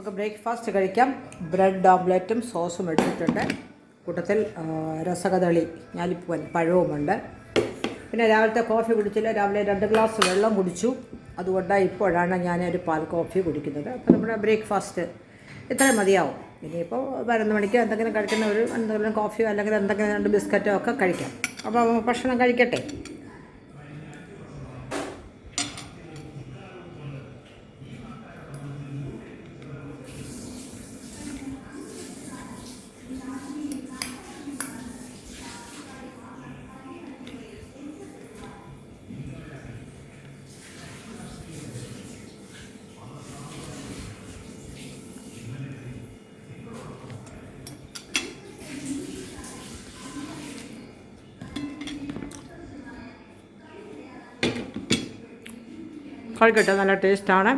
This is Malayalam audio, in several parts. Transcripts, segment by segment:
നമുക്ക് ബ്രേക്ക്ഫാസ്റ്റ് കഴിക്കാം. ബ്രെഡ് ഓംലെറ്റും സോസും എടുത്തിട്ടുണ്ട്. കൂട്ടത്തിൽ രസകദളി ഞാലിപ്പൂവൻ പഴവുമുണ്ട്. പിന്നെ രാവിലത്തെ കോഫി കുടിച്ചില്ല. രാവിലെ രണ്ട് ഗ്ലാസ് വെള്ളം കുടിച്ചു. അതുകൊണ്ട് ഇപ്പോഴാണ് ഞാൻ ഒരു പാൽ കോഫി കുടിക്കുന്നത്. അപ്പോൾ നമ്മുടെ ബ്രേക്ക്ഫാസ്റ്റ് ഇത്രയും മതിയാവും. ഇനിയിപ്പോൾ പതിനൊന്ന് മണിക്ക് എന്തെങ്കിലും കഴിക്കുന്ന ഒരു എന്തെങ്കിലും കോഫിയോ അല്ലെങ്കിൽ എന്തെങ്കിലും രണ്ട് ബിസ്ക്കറ്റോ ഒക്കെ കഴിക്കാം. അപ്പോൾ ഭക്ഷണം കഴിക്കട്ടെ. കഴിക്കട്ടെ നല്ല ടേസ്റ്റാണ്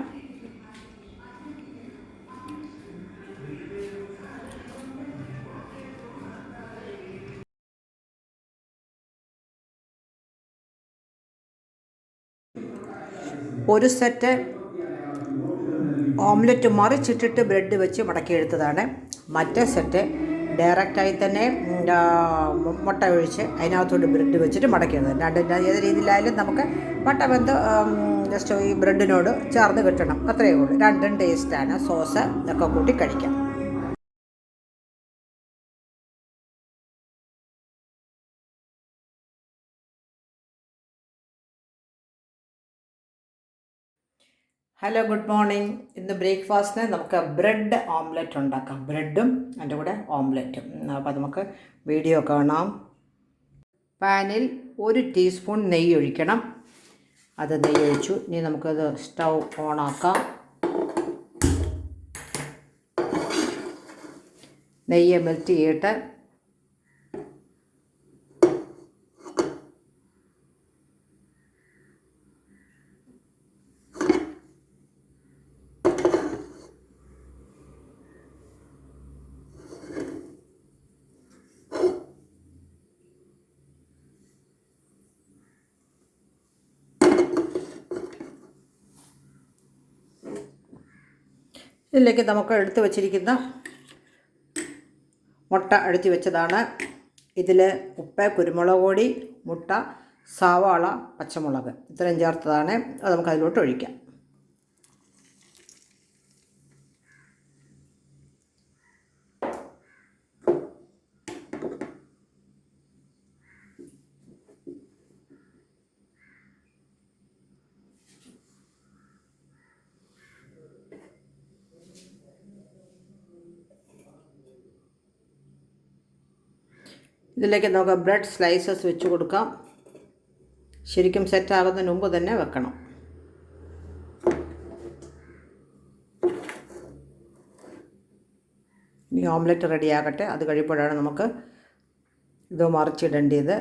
ഒരു സെറ്റ് ഓംലെറ്റ് മറിച്ചിട്ടിട്ട് ബ്രെഡ് വെച്ച് മടക്കിയെടുത്തതാണ്. മറ്റേ സെറ്റ് ഡയറക്റ്റായി തന്നെ മുട്ട ഒഴിച്ച് അതിനകത്തോട്ട് ബ്രെഡ് വെച്ചിട്ട് മടക്കിയത്. രണ്ട് ഏത് രീതിയിലായാലും നമുക്ക് മുട്ട വെന്ത് ജസ്റ്റ് ഈ ബ്രെഡിനോട് ചേർന്ന് കിട്ടണം. അത്രയേ ഉള്ളൂ. രണ്ടും ടേസ്റ്റാണ് സോസ് ഒക്കെ കൂട്ടി കഴിക്കാം. ഹലോ ഗുഡ് മോർണിംഗ് ഇന്ന് ബ്രേക്ക്ഫാസ്റ്റിന് നമുക്ക് ബ്രെഡ് ഓംലെറ്റ് ഉണ്ടാക്കാം. ബ്രെഡും അതിന്റെ കൂടെ ഓംലെറ്റും. അപ്പോൾ നമുക്ക് വീഡിയോ കാണാം. പാനിൽ ഒരു ടീസ്പൂൺ നെയ്യ് ഒഴിക്കണം. അത് നെയ്യ് ഒഴിച്ചു. ഇനി നമുക്കത് സ്റ്റൗ ഓണാക്കാം. നെയ്യ് മെൽറ്റ് ചെയ്തിട്ട് ഇതിലേക്ക് നമുക്ക് എടുത്തു വച്ചിരിക്കുന്ന മുട്ട അടിച്ചു വെച്ചതാണ്. ഇതിൽ ഉപ്പ് കുരുമുളക് പൊടി മുട്ട സവാള പച്ചമുളക് ഇത്രയും ചേർത്തതാണ്. അത് നമുക്ക് അതിലോട്ട് ഒഴിക്കാം. ഇതിലേക്ക് നമുക്ക് ബ്രെഡ് സ്ലൈസസ് വെച്ച് കൊടുക്കാം. ശരിക്കും സെറ്റ് ആകുന്നതിന് മുമ്പ് തന്നെ വെക്കണം. ഇനി ഓംലെറ്റ് റെഡിയാകട്ടെ അത് കഴിയുമ്പോഴാണ് നമുക്ക് ഇത് മറിച്ചിടേണ്ടത്.